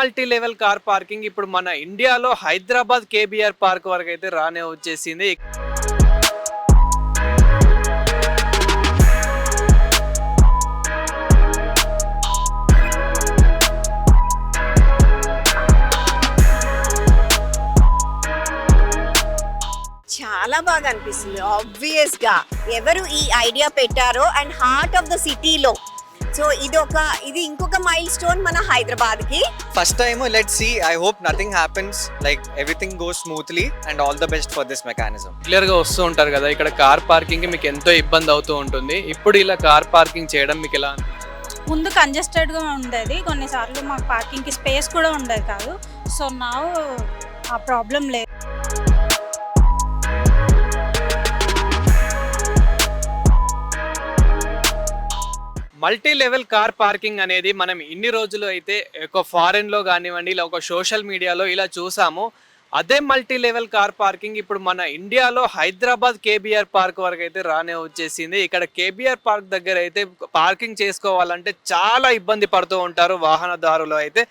Multi level car parking ఇప్పుడు మన ఇండియాలో హైదరాబాద్ కేబిఆర్ పార్క్ వరకు అయితే రానే వచ్చేసింది. చాలా బాగా అనిపిస్తుంది ఆబ్వియస్గా ఎవరు ఈ ఐడియా పెట్టారో అండ్ హార్ట్ ఆఫ్ ద సిటీలో సో ఇది ఒక ఇది ఇంకొక మైల్ స్టోన్ మన హైదరాబాద్కి first time let see I hope nothing happens like everything goes smoothly and all the best for this mechanism క్లియర్గా వస్తూ ఉంటారు కదా ఇక్కడ కార్ పార్కింగ్ మీకు ఎంతో ఇబ్బంది అవుతూ ఉంటుంది. ఇప్పుడు ఇలా కార్ పార్కింగ్ చేయడం మీకు ఎలా? ముందు కంజెస్టెడ్గా ఉండేది. కొన్నిసార్లు మాకు పార్కింగ్కి స్పేస్ కూడా ఉండేది కాదు. సో నా ఆ ప్రాబ్లం లేదు. మల్టీ లెవెల్ కార్ పార్కింగ్ అనేది మనం ఇన్ని రోజులు అయితే ఒక ఫారెన్లో కానివ్వండి ఇలా ఒక సోషల్ మీడియాలో ఇలా చూసాము. అదే మల్టీ లెవెల్ కార్ పార్కింగ్ ఇప్పుడు మన ఇండియాలో హైదరాబాద్ కేబిఆర్ పార్క్ వరకు అయితే రానే వచ్చేసింది. ఇక్కడ కేబిఆర్ పార్క్ దగ్గర అయితే పార్కింగ్ చేసుకోవాలంటే చాలా ఇబ్బంది పడుతూ ఉంటారు వాహనదారులు అయితే.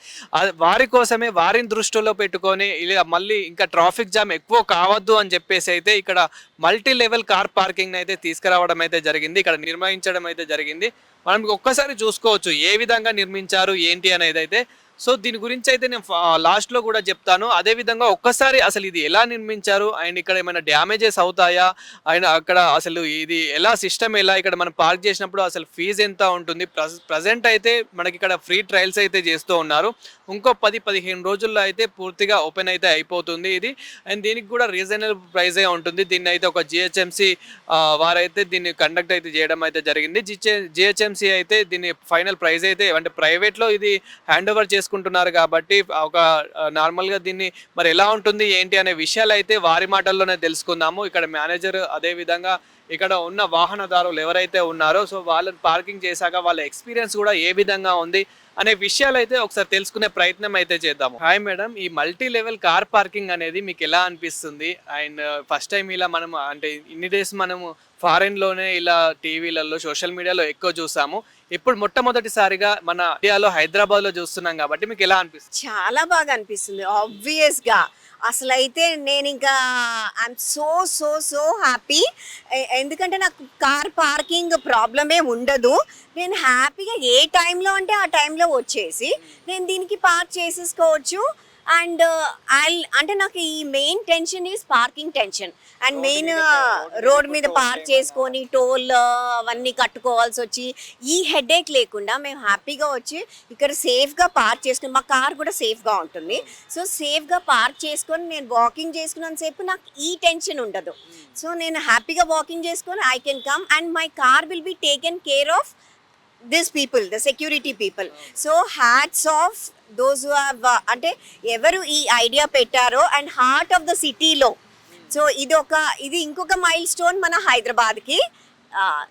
వారి కోసమే వారిని దృష్టిలో పెట్టుకొని ఇలా మళ్ళీ ఇంకా ట్రాఫిక్ జామ్ ఎక్కువ కావద్దు అని చెప్పేసి అయితే ఇక్కడ మల్టీ లెవెల్ కార్ పార్కింగ్ అయితే తీసుకురావడం అయితే జరిగింది. ఇక్కడ నిర్మించడం అయితే జరిగింది. మనం ఒక్కసారి చూసుకోవచ్చు ఏ విధంగా నిర్మించారు ఏంటి అనేది అయితే. సో దీని గురించి అయితే నేను లాస్ట్లో కూడా చెప్తాను. అదే విధంగా ఒక్కసారి అసలు ఇది ఎలా నిర్మించారు? అండ్ ఇక్కడ ఏమైనా డ్యామేజెస్ అవుతాయా? అండ్ అక్కడ అసలు ఇది ఎలా సిస్టమ్ ఎలా? ఇక్కడ మనం పార్క్ చేసినప్పుడు అసలు ఫీజు ఎంత ఉంటుంది? ప్రజెంట్ అయితే మనకి ఇక్కడ ఫ్రీ ట్రయల్స్ అయితే చేస్తూ ఉన్నారు. ఇంకో పది పదిహేను రోజుల్లో అయితే పూర్తిగా ఓపెన్ అయితే అయిపోతుంది ఇది. అండ్ దీనికి కూడా రీజనబుల్ ప్రైజే ఉంటుంది. దీన్ని అయితే ఒక జిహెచ్ఎంసి వారైతే దీన్ని కండక్ట్ అయితే చేయడం అయితే జరిగింది. జిహెచ్ఎంసి అయితే దీని ఫైనల్ ప్రైజ్ అయితే అంటే ప్రైవేట్లో ఇది హ్యాండ్ ఓవర్ చేసుకుంటున్నారు కాబట్టి ఒక నార్మల్గా దీన్ని మరి ఎలా ఉంటుంది ఏంటి అనే విషయాలు అయితే వారి మాటల్లోనే తెలుసుకుందాము. ఇక్కడ మేనేజర్ అదే విధంగా ఇక్కడ ఉన్న వాహనదారులు ఎవరైతే ఉన్నారో సో వాళ్ళని పార్కింగ్ చేశాక వాళ్ళ ఎక్స్పీరియన్స్ కూడా ఏ విధంగా ఉంది అనే విషయాలు అయితే ఒకసారి తెలుసుకునే ప్రయత్నం అయితే చేద్దాము. హాయ్ మేడం ఈ మల్టీ లెవెల్ కార్ పార్కింగ్ అనేది మీకు ఎలా అనిపిస్తుంది? అండ్ ఫస్ట్ టైం ఇలా మనం అంటే ఇన్ని డేస్ మనము ఫారెన్లోనే ఇలా టీవీలలో సోషల్ మీడియాలో ఎక్కువ చూసాము. ఇప్పుడు మొట్టమొదటిసారిగా మన ఇండియాలో హైదరాబాద్లో చూస్తున్నాం కాబట్టి మీకు ఎలా అనిపిస్తుంది? చాలా బాగా అనిపిస్తుంది ఆబ్వియస్గా అసలు అయితే నేను ఇంకా I'm so so so happy ఎందుకంటే నాకు కార్ పార్కింగ్ ప్రాబ్లమే ఉండదు. నేను హ్యాపీగా ఏ టైంలో అంటే ఆ టైంలో వచ్చేసి నేను దీనికి పార్క్ చేసేసుకోవచ్చు. అండ్ ఐ అంటే నాకు ఈ main tension is parking tension and main road మీద పార్క్ చేసుకొని టోల్ అవన్నీ కట్టుకోవాల్సి వచ్చి ఈ హెడేక్ లేకుండా మేము హ్యాపీగా వచ్చి ఇక్కడ సేఫ్గా పార్క్ చేసుకుని మా కార్ కూడా సేఫ్గా ఉంటుంది. సో సేఫ్గా పార్క్ చేసుకొని నేను వాకింగ్ చేసుకున్నంతసేపు నాకు ఈ టెన్షన్ ఉండదు. సో నేను హ్యాపీగా వాకింగ్ చేసుకొని I can come and my car will be taken care of this people the security people so hats off those uh, అంటే ఎవరు ఈ ఐడియా పెట్టారో అండ్ హార్ట్ ఆఫ్ ద సిటీలో సో ఇది ఒక ఇది ఇంకొక మైల్ స్టోన్ మన హైదరాబాద్కి.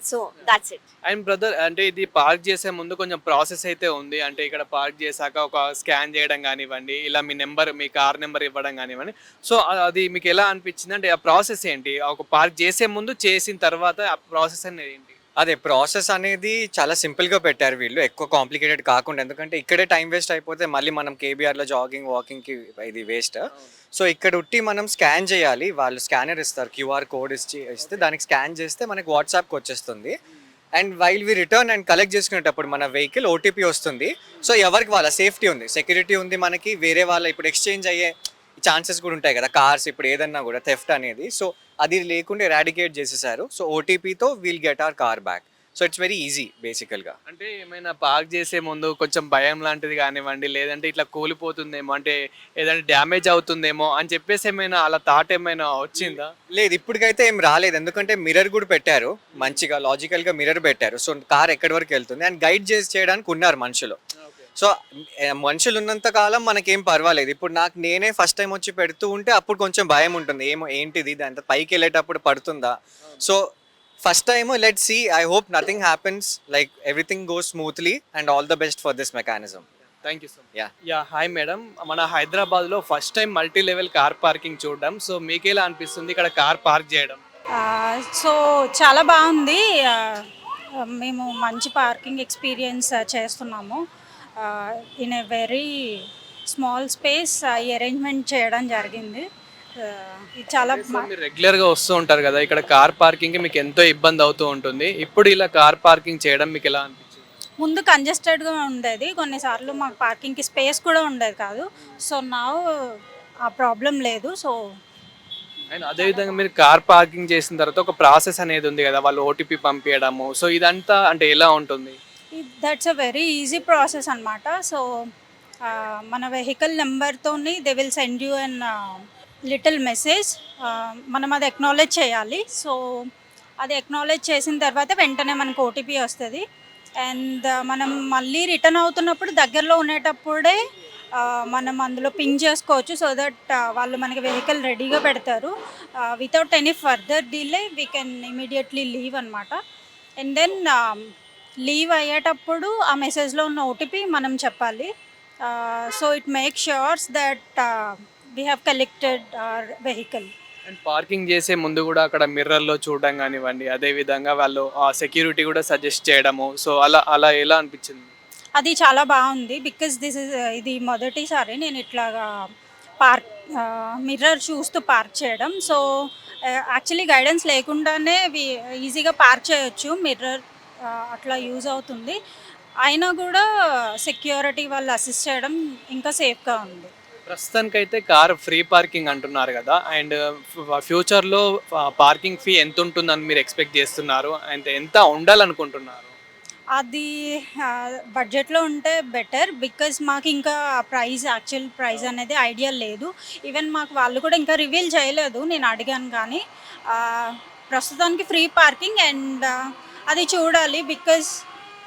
So that's it and brother అంటే ఇది పార్క్ చేసే ముందు కొంచెం ప్రాసెస్ అయితే ఉంది. అంటే ఇక్కడ పార్క్ చేశాక ఒక స్కాన్ చేయడం కానివ్వండి ఇలా మీ నెంబర్ మీ కార్ నెంబర్ ఇవ్వడం కానివ్వండి. సో అది మీకు ఎలా అనిపించింది? అంటే ఆ ప్రాసెస్ ఏంటి? ఒక పార్క్ చేసే ముందు చేసిన తర్వాత ఆ ప్రాసెస్ అనేది ఏంటి? అదే ప్రాసెస్ అనేది చాలా సింపుల్గా పెట్టారు వీళ్ళు. ఎక్కువ కాంప్లికేటెడ్ కాకుండా. ఎందుకంటే ఇక్కడే టైం వేస్ట్ అయిపోతే మళ్ళీ మనం కేబీఆర్లో జాగింగ్ వాకింగ్కి ఇది వేస్ట్. సో ఇక్కడ ఉట్టి మనం స్కాన్ చేయాలి. వాళ్ళు స్కానర్ ఇస్తారు. క్యూఆర్ కోడ్ ఇచ్చి ఇస్తే దానికి స్కాన్ చేస్తే మనకి వాట్సాప్కి వచ్చేస్తుంది. And while we return and collect చేసుకునేటప్పుడు మన వెహికల్ ఓటీపీ వస్తుంది. సో ఎవరికి వాళ్ళ సేఫ్టీ ఉంది. సెక్యూరిటీ ఉంది మనకి. వేరే వాళ్ళ ఇప్పుడు ఎక్స్చేంజ్ అయ్యే ఛాన్సెస్ కూడా ఉంటాయి కదా కార్స్ ఇప్పుడు ఏదన్నా కూడా థెఫ్ట్ అనేది. సో అది లేకుండా ఎరాడికేట్ చేసేసారు. So ఓటీపీతో we'll get our car back so it's very easy బేసికల్గా అంటే ఏమైనా పార్క్ చేసే ముందు కొంచెం భయం లాంటిది కానివ్వండి లేదంటే ఇట్లా కూలిపోతుందేమో అంటే ఏదైనా డ్యామేజ్ అవుతుందేమో అని చెప్పేసి ఏమైనా అలా థాట్ ఏమైనా వచ్చిందా? లేదు ఇప్పటికైతే ఏం రాలేదు. ఎందుకంటే మిర్రర్ కూడా పెట్టారు. మంచిగా లాజికల్గా మిర్రర్ పెట్టారు. సో కార్ ఎక్కడి వరకు వెళ్తుంది? అండ్ గైడ్ చేసి చేయడానికి ఉన్నారు మనుషులు. సో మనుషులు ఉన్నంత కాలం మనకేం పర్వాలేదు. ఇప్పుడు నాకు నేనే ఫస్ట్ టైం వచ్చి పెడుతూ ఉంటే అప్పుడు కొంచెం భయం ఉంటుంది. ఏమో ఏంటిది దాంతో పైకి వెళ్ళేటప్పుడు పడుతుందా? So first time let see I hope nothing happens like everything goes smoothly and all the best for this mechanism thank you so much Yeah. Yeah hi madam మన హైదరాబాద్లో first time multi level car parking చూడడం. So మీకు ఎలా అనిపిస్తుంది ఇక్కడ car park చేయడం? So చాలా బాగుంది. మేము మంచి పార్కింగ్ ఎక్స్పీరియన్స్ చేస్తున్నాము. In a very small space ఈ అరేంజ్మెంట్ చేయడం జరిగింది. Uh, ఇది చాలా మీరు రెగ్యులర్గా వస్తూ ఉంటారు కదా ఇక్కడ కార్ పార్కింగ్కి మీకు ఎంతో ఇబ్బంది అవుతూ ఉంటుంది. ఇప్పుడు ఇలా కార్ పార్కింగ్ చేయడం మీకు ఎలా అనిపించింది? ముందు కంజెస్టెడ్గా ఉండేది. కొన్నిసార్లు మాకు పార్కింగ్కి స్పేస్ కూడా ఉండేది కాదు. సో నా ఆ ప్రాబ్లం లేదు. సో అండ్ అదేవిధంగా మీరు కార్ పార్కింగ్ చేసిన తర్వాత ఒక ప్రాసెస్ అనేది ఉంది కదా వాళ్ళు ఓటీపీ పంపించడము. సో ఇదంతా అంటే ఎలా ఉంటుంది? That's a very easy process అనమాట సో మన vehicle నెంబర్తోని they will send you an little message మనం అది ఎక్నాలెడ్జ్ చేయాలి. సో అది ఎక్నాలెడ్జ్ చేసిన తర్వాత వెంటనే మనకు ఓటీపీ వస్తుంది. అండ్ మనం మళ్ళీ రిటర్న్ అవుతున్నప్పుడు దగ్గరలో ఉండేటప్పుడే మనం అందులో పింగ్ చేసుకోవచ్చు సో దట్ వాళ్ళు మనకి వెహికల్ రెడీగా పెడతారు. Without any further delay we can immediately leave అనమాట అండ్ దెన్ లీవ్ అయ్యేటప్పుడు ఆ మెసేజ్లో ఉన్న ఓటీపీ మనం చెప్పాలి. So it make sures that we have collected our vehicle. And parking చేసే ముందు కూడా అక్కడ మిర్రర్లో చూడడం కానివ్వండి అదే విధంగా వాళ్ళు ఆ సెక్యూరిటీ కూడా సజెస్ట్ చేయడము. సో అలా అలా ఎలా అనిపించింది? అది చాలా బాగుంది బికాస్ దిస్ ఇస్ ఇది మొదటిసారి నేను ఇట్లాగా పార్క్ మిర్రర్ చూస్తూ పార్క్ చేయడం. సో యాక్చువల్లీ గైడెన్స్ లేకుండానే ఈజీగా పార్క్ చేయొచ్చు మిర్రర్ అట్లా యూజ్ అవుతుంది. అయినా కూడా సెక్యూరిటీ వాళ్ళు అసిస్ట్ చేయడం ఇంకా సేఫ్గా ఉంది. ప్రస్తుతానికైతే కార్ ఫ్రీ పార్కింగ్ అంటున్నారు కదా. అండ్ ఫ్యూచర్లో పార్కింగ్ ఫీ ఎంత ఉంటుందని మీరు ఎక్స్పెక్ట్ చేస్తున్నారు? అండ్ ఎంత ఉండాలనుకుంటున్నారు? అది బడ్జెట్లో ఉంటే బెటర్ బికాస్ మాకు ఇంకా ప్రైస్ యాక్చువల్ ప్రైస్ అనేది ఐడియా లేదు. ఈవెన్ మాకు వాళ్ళు కూడా ఇంకా రివీల్ చేయలేదు. నేను అడిగాను కానీ ప్రస్తుతానికి ఫ్రీ పార్కింగ్ అండ్ అది చూడాలి బికాస్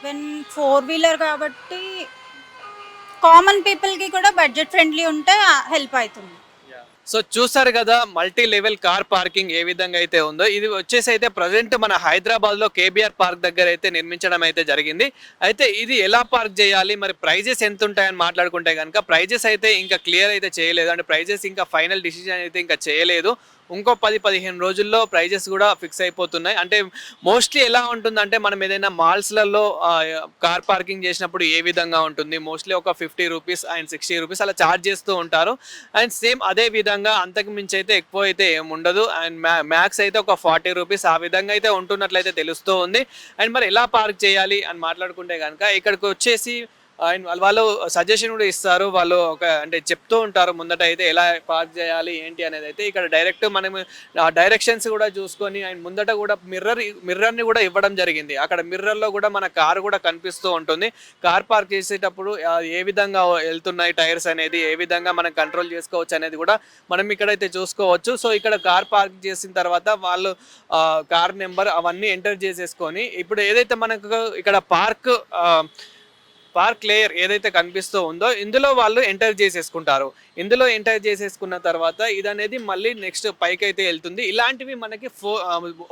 వెన్ ఫోర్ వీలర్ కాబట్టి కామన్ పీపుల్కి కూడా బడ్జెట్ ఫ్రెండ్లీ ఉంటే హెల్ప్ అవుతుంది. సో చూసారు కదా మల్టీ లెవెల్ కార్ పార్కింగ్ ఏ విధంగా అయితే ఉందో ఇది వచ్చేసి అయితే ప్రజెంట్ మన హైదరాబాద్లో కేబిఆర్ పార్క్ దగ్గర అయితే నిర్మించడం అయితే జరిగింది. అయితే ఇది ఎలా పార్క్ చేయాలి మరి ప్రైజెస్ ఎంత ఉంటాయని మాట్లాడుకుంటే కనుక ప్రైజెస్ అయితే ఇంకా క్లియర్ అయితే చేయలేదు. అంటే ప్రైజెస్ ఇంకా ఫైనల్ డిసిజన్ అయితే ఇంకా చేయలేదు. ఇంకో పది పదిహేను రోజుల్లో ప్రైజెస్ కూడా ఫిక్స్ అయిపోతున్నాయి. అంటే మోస్ట్లీ ఎలా ఉంటుందంటే మనం ఏదైనా మాల్స్లలో కార్ పార్కింగ్ చేసినప్పుడు ఏ విధంగా ఉంటుంది? మోస్ట్లీ ఒక fifty rupees and sixty rupees అలా ఛార్జ్ చేస్తూ ఉంటారు. అండ్ సేమ్ అదే విధంగా అంతకు మించి అయితే ఎక్కువ అయితే ఏముండదు అండ్ అండ్ మ్యాక్స్ అయితే ఒక ఫార్టీ రూపీస్ ఆ విధంగా అయితే ఉంటున్నట్లయితే తెలుస్తూ ఉంది. అండ్ మరి ఎలా పార్క్ చేయాలి అని మాట్లాడుకుంటే కనుక ఇక్కడికి వచ్చేసి అండ్ వాళ్ళు- సజెషన్ కూడా ఇస్తారు. వాళ్ళు ఒక అంటే చెప్తూ ఉంటారు. ముందట అయితే ఎలా పార్క్ చేయాలి ఏంటి అనేది అయితే ఇక్కడ డైరెక్ట్ మనం ఆ డైరెక్షన్స్ కూడా చూసుకొని అండ్ ముందట కూడా మిర్రర్ మిర్రర్ని కూడా ఇవ్వడం జరిగింది. అక్కడ మిర్రర్లో కూడా మన కార్ కూడా కనిపిస్తూ ఉంటుంది. కార్ పార్క్ చేసేటప్పుడు ఏ విధంగా వెళ్తున్నాయి టైర్స్ అనేది ఏ విధంగా మనం కంట్రోల్ చేసుకోవచ్చు అనేది కూడా మనం ఇక్కడైతే చూసుకోవచ్చు. సో ఇక్కడ కార్ పార్క్ చేసిన తర్వాత వాళ్ళు కార్ నెంబర్ అవన్నీ ఎంటర్ చేసేసుకొని ఇప్పుడు ఏదైతే మనకు ఇక్కడ పార్క్ పార్క్ లేయర్ ఏదైతే కనిపిస్తూ ఉందో ఇందులో వాళ్ళు ఎంటర్ చేసేసుకుంటారు. ఇందులో ఎంటర్ చేసేసుకున్న తర్వాత ఇది అనేది మళ్ళీ నెక్స్ట్ పైకి అయితే వెళ్తుంది. ఇలాంటివి మనకి ఫో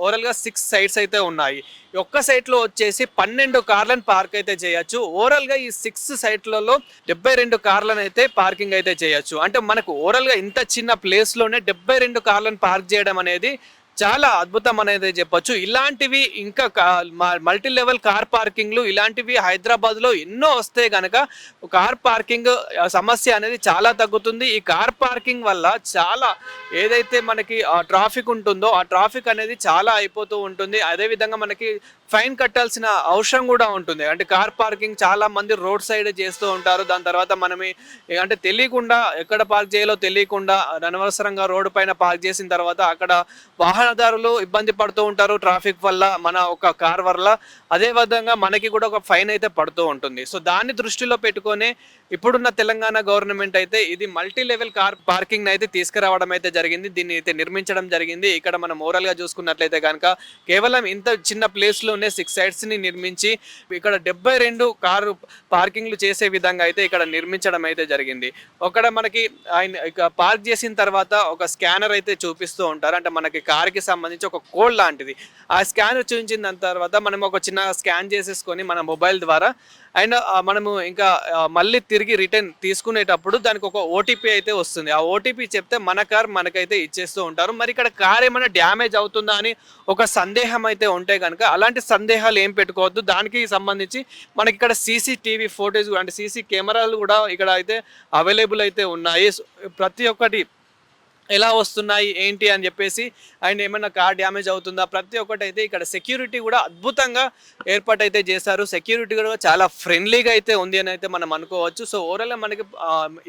ఓవరాల్గా సిక్స్ సైడ్స్ అయితే ఉన్నాయి. ఒక్క సైట్లో వచ్చేసి పన్నెండు కార్లను పార్క్ అయితే చేయొచ్చు. ఓవరాల్గా ఈ సిక్స్ సైట్లలో డెబ్బై రెండు కార్లను అయితే పార్కింగ్ అయితే చేయొచ్చు. అంటే మనకు ఓవరాల్గా ఇంత చిన్న ప్లేస్లోనే డెబ్బై రెండు కార్లను పార్క్ చేయడం అనేది చాలా అద్భుతం అనేది చెప్పొచ్చు. ఇలాంటివి ఇంకా మల్టీ లెవెల్ కార్ పార్కింగ్లు ఇలాంటివి హైదరాబాద్లో ఎన్నో వస్తే కనుక కార్ పార్కింగ్ సమస్య అనేది చాలా తగ్గుతుంది. ఈ కార్ పార్కింగ్ వల్ల చాలా ఏదైతే మనకి ట్రాఫిక్ ఉంటుందో ఆ ట్రాఫిక్ అనేది చాలా అయిపోతూ ఉంటుంది. అదేవిధంగా మనకి ఫైన్ కట్టాల్సిన అవసరం కూడా ఉంటుంది. అంటే కార్ పార్కింగ్ చాలా మంది రోడ్ సైడ్ చేస్తూ ఉంటారు. దాని తర్వాత మనమే అంటే తెలియకుండా ఎక్కడ పార్క్ చేయాలో తెలియకుండా అనవసరంగా రోడ్డు పైన పార్క్ చేసిన తర్వాత అక్కడ వాహనదారులు ఇబ్బంది పడుతూ ఉంటారు. ట్రాఫిక్ వల్ల మన ఒక కార్ వల్ల అదే విధంగా మనకి కూడా ఒక ఫైన్ అయితే పడుతూ ఉంటుంది. సో దాన్ని దృష్టిలో పెట్టుకొని ఇప్పుడున్న తెలంగాణ గవర్నమెంట్ అయితే ఇది మల్టీ లెవెల్ కార్ పార్కింగ్ అయితే తీసుకురావడం అయితే జరిగింది. దీన్ని అయితే నిర్మించడం జరిగింది. ఇక్కడ మనం ఓవరాల్గా చూసుకున్నట్లయితే కనుక కేవలం ఇంత చిన్న ప్లేస్లోనే సిక్స్ సైడ్స్ని నిర్మించి ఇక్కడ డెబ్బై రెండు కారు పార్కింగ్లు చేసే విధంగా అయితే ఇక్కడ నిర్మించడం అయితే జరిగింది. అక్కడ మనకి ఆయన పార్క్ చేసిన తర్వాత ఒక స్కానర్ అయితే చూపిస్తూ ఉంటారు. అంటే మనకి కార్కి దానికి సంబంధించి ఒక కోడ్ లాంటిది. ఆ స్కాన్ చూపించిన దాని తర్వాత మనం ఒక చిన్న స్కాన్ చేసేసుకొని మన మొబైల్ ద్వారా అండ్ మనము ఇంకా మళ్ళీ తిరిగి రిటర్న్ తీసుకునేటప్పుడు దానికి ఒక ఓటీపీ అయితే వస్తుంది. ఆ ఓటీపీ చెప్తే మన కార్ మనకైతే ఇచ్చేస్తూ ఉంటారు. మరి ఇక్కడ కార్ ఏమైనా డ్యామేజ్ అవుతుందా అని ఒక సందేహం అయితే ఉంటే కనుక అలాంటి సందేహాలు ఏం పెట్టుకోవద్దు. దానికి సంబంధించి మనకి ఇక్కడ సీసీటీవీ ఫోటోస్ అంటే సీసీ కెమెరాలు కూడా ఇక్కడ అయితే అవైలబుల్ అయితే ఉన్నాయి. ప్రతి ఒక్కటి ఎలా వస్తున్నాయి ఏంటి అని చెప్పేసి అండ్ ఏమైనా కార్ డ్యామేజ్ అవుతుందా? ప్రతి ఒక్కటి అయితే ఇక్కడ సెక్యూరిటీ కూడా అద్భుతంగా ఏర్పాటు అయితే చేశారు. సెక్యూరిటీ కూడా చాలా ఫ్రెండ్లీగా అయితే ఉంది అని అయితే మనం అనుకోవచ్చు. సో ఓవరాల్గా మనకి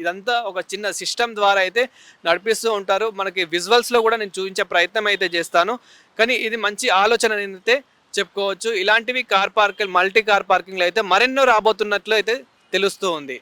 ఇదంతా ఒక చిన్న సిస్టమ్ ద్వారా అయితే నడిపిస్తూ ఉంటారు. మనకి విజువల్స్లో కూడా నేను చూపించే ప్రయత్నం అయితే చేస్తాను. కానీ ఇది మంచి ఆలోచన అయితే చెప్పుకోవచ్చు. ఇలాంటివి కార్ పార్కింగ్ మల్టీ కార్ పార్కింగ్లో అయితే మరెన్నో రాబోతున్నట్లు అయితే తెలుస్తూ ఉంది.